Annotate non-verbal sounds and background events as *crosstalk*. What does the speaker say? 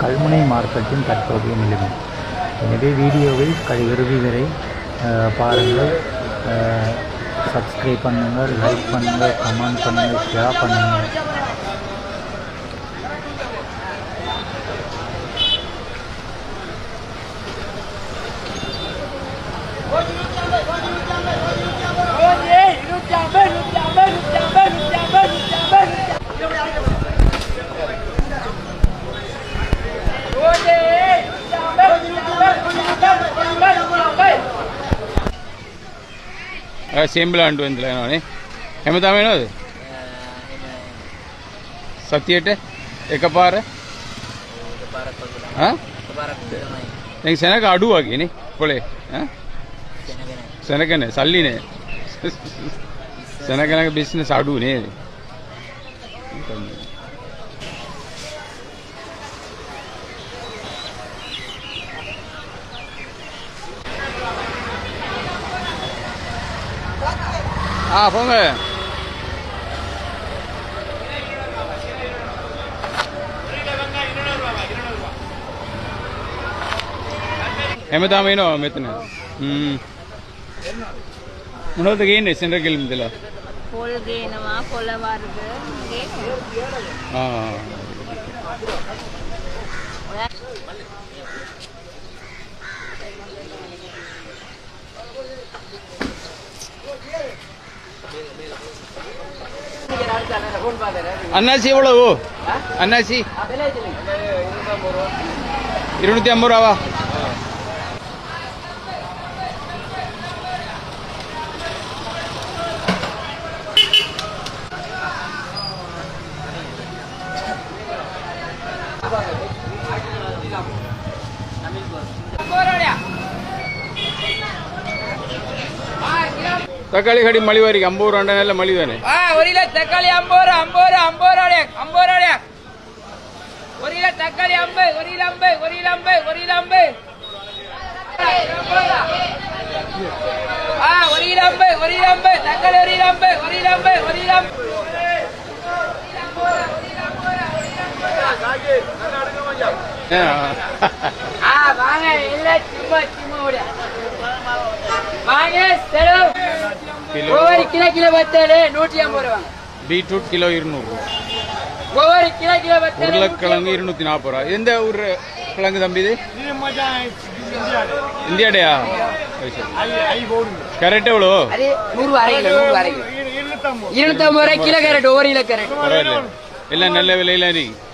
கல்முனை மார்க்கெட்டின் தற்போதைய நிலைமை. எனவே வீடியோவை க- இறுதி வரை பாருங்கள். சப்ஸ்கிரைப் பண்ணுங்கள் லைக் பண்ணுங்கள் கமெண்ட் பண்ணுங்கள் ஷேர் பண்ணுங்கள். සෙම්බලාන්ඩුව ඉඳලා යනවනේ. හැමදාම එනවද? සතියට එකපාර? එකපාරක් සැනක අඩු වගේනේ පොලේ. සැනක නෑ. සල්ලි නෑ. *laughs* සැනක ළඟ බිස්නස් අඩු නේද? ஆ போங்க. ఎమతా మీనో మెత్తన முன்னோத்துக்கு ஏன் சென்ட்ரல் கேள்வி இதில். போல்கு என்னவா கொலவா இருக்கு? ஆ. அன்னாசி எவ்வளவு? அன்னாசி இருநூத்தி ஐம்பது ரூபாவா? தக்காளி கடி மலிவா இருக்கு ஐம்பது ரூபா நல்ல மலிவு தானே ஆ ஒரு கிலோ தக்காளி ஐம்பது ரூபா ஐம்பது ரூபா ஐம்பது ரூபா ஐம்பது ரூபா ஒரு கிலோ தக்காளி ஐம்பது ஒரு கிலோ ஐம்பது ஒரு கிலோ ஐம்பது ஒரு கிலோ ஐம்பது ஆ ஒரு கிலோ ஐம்பது ஒரு கிலோ ஐம்பது தக்காளி ஒரு கிலோ ஐம்பது ஒரு கிலோ ஐம்பது ஒரு கிலோ ஆ வாங்க இல்ல சும்மா சும்மா ஓட வாங்க செலவு கிலோ கிலோ பத்தேழு நூற்றி ஐம்பது ரூபா பீட்ரூட் கிலோ இருநூறு ஒவ்வொரு கிலோ கிலோ பத்தேழு உருளைக்கிழங்கு இருநூத்தி நாற்பது ரூபா. எந்த ஊர் கிழங்கு தம்பி இது? இந்தியாடையா? கரெக்ட் எவ்வளோ? நூறு அரை கிலோ நூறு அரை கிலோ. இருநூத்தம்பது. ரூபாய் கிலோ கேரட் ஒவ்வொரு கிலோ கேரட் பரவாயில்ல. எல்லாம் நல்ல விலையில இருக்கு